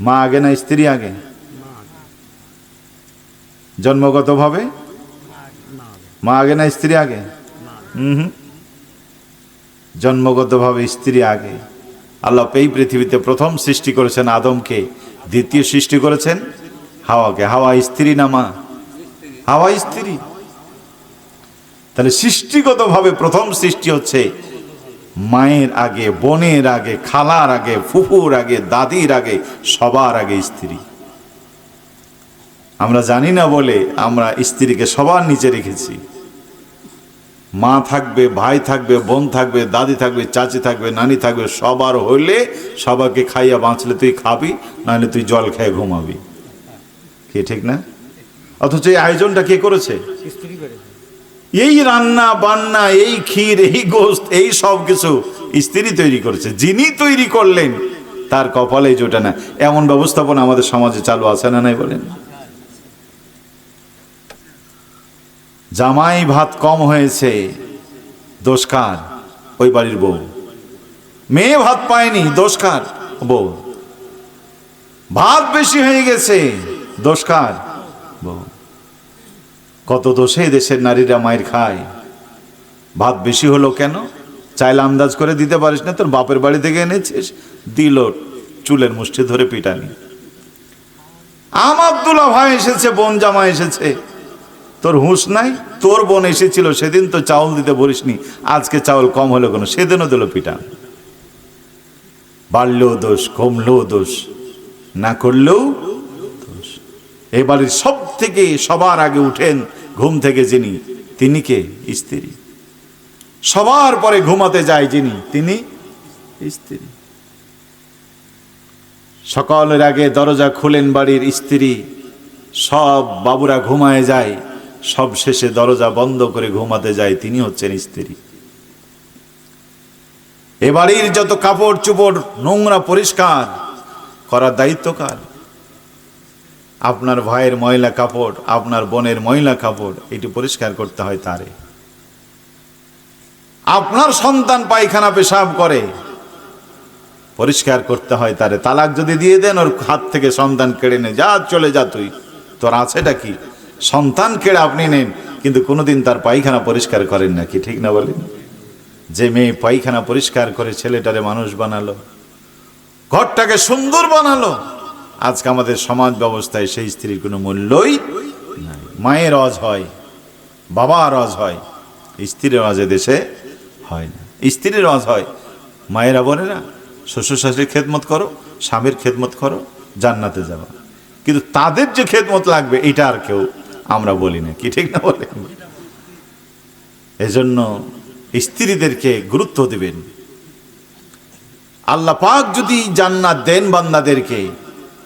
মা আগে না স্ত্রী আগে? জন্মগতভাবে মা আগে না স্ত্রী আগে? হুম জন্মগতভাবে স্ত্রী আগে। আল্লাহ এই পৃথিবীতে প্রথম সৃষ্টি করেছেন আদমকে, দ্বিতীয় সৃষ্টি করেছেন হাওয়াকে। হাওয়া স্ত্রী না মা? হাওয়া স্ত্রী। তাহলে সৃষ্টিগতভাবে প্রথম সৃষ্টি হচ্ছে মায়ের আগে, বোনের আগে, খালার আগে, ফুফুর আগে, দাদির আগে, সবার আগে স্ত্রী। আমরা জানি না বলে আমরা স্ত্রীকে সবার নিচে রেখেছি। মা থাকবে, ভাই থাকবে, বোন থাকবে, দাদি থাকবে, চাচি থাকবে, নানি থাকবে, সবার হইলে সবাইকে খাইয়া বাঁচলে তুই খাবি, নাহলে তুই জল খেয়ে ঘুমাবি। কে ঠিক না? অথচ এই আয়োজনটা কে করেছে? স্ত্রী এই রান্না, বান্না, এই ক্ষীর, এই গোস্ত, এই সব কিছু স্ত্রী তৈরি করেছে। যিনি তৈরি করলেন, তার কপালে জোটে না। এমন ব্যবস্থাপনা আমাদের সমাজে চালু আছে না নাই বলেন? জামাই ভাত কম হয়েছে দোষকার ওই বাড়ির বউ। মেয়ে ভাত পায়নি দোষকার বউ। ভাত বেশি হয়ে গেছে দোষকার বউ। কত দোষে দেশের নারীরা মায়ের খায়? ভাত বেশি হলো কেন? চাইলে আন্দাজ করে দিতে পারিস না, তোর বাপের বাড়ি থেকে এনেছিস? দিল চুলের মুষ্টি ধরে পিটানি আমার দুলা ভাই এসেছে, বোন জামা এসেছে। তোর হুঁশ নাই? তোর বোন এসেছিল, সেদিন তো চাউল দিতে বলিসনি। আজকে চাউল কম হলো কেন? সেদিনও দিল পিটান বাড়লেও দোষ, কমলেও দোষ, না করলেও দোষ। এবারের সব থেকে সবার আগে উঠেন ঘুম থেকে যিনি, তিনি কে? স্ত্রী। সবার পরে ঘুমাতে যায় যিনি, তিনি স্ত্রী। সকালের আগে দরজা খুলেন বাড়ির স্ত্রী। সব বাবুরা ঘুমায় যায়। সব শেষে দরজা বন্ধ করে ঘুমাতে যায়, তিনি হচ্ছেন স্ত্রী। এ বাড়ির যত কাপড় চোপড়, নোংরা পরিষ্কার, করার দায়িত্ব কার? আপনার ভাইয়ের ময়লা কাপড়, আপনার বোনের ময়লা কাপড়, এটি পরিষ্কার করতে হয় তারে। আপনার সন্তান পায়খানা পেশাব করে, পরিষ্কার করতে হয় তারে। তালাক যদি দিয়ে দেন, ওর হাত থেকে সন্তান কেড়ে নে, যা চলে যা তুই। তোর আছেটা কি? সন্তান কেড়ে আপনি নেন, কিন্তু কোনোদিন তার পায়খানা পরিষ্কার করেন না কি ঠিক না বলেন? যে মেয়ে পায়খানা পরিষ্কার করে ছেলেটারে মানুষ বানালো, ঘরটাকে সুন্দর বানালো আজকে আমাদের সমাজ ব্যবস্থায় সেই স্ত্রীর কোনো মূল্যই নাই। মায়ের রজ হয় বাবা রজ হয়, স্ত্রীর রজে দেশে হয় না। স্ত্রীর রজ হয়, মায়েরা বলে না শ্বশুর শাশুড়ির খেদমত করো, স্বামীর খেদমত করো, জান্নাতে যাবা। কিন্তু তাদের যে খেদমত লাগবে, এটা আর কেউ আমরা বলি না। কি ঠিক না বলে? এজন্য স্ত্রীদেরকে গুরুত্ব দেবেন। আল্লাহ পাক যদি জান্নাত দেন বান্দাদেরকে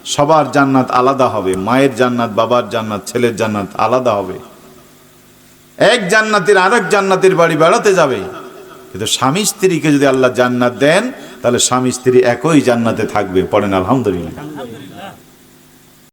সবার জান্নাত আলাদা হবে, মায়ের জান্নাত, বাবার জান্নাত, ছেলের জান্নাত আলাদা হবে। এক জান্নাতের আরেক জান্নাতের বাড়ি বেড়াতে যাবে। কিন্তু স্বামী স্ত্রীকে যদি আল্লাহ জান্নাত দেন, তাহলে স্বামী স্ত্রী একই জান্নাতে থাকবে, পড়েন আলহামদুলিল্লাহ।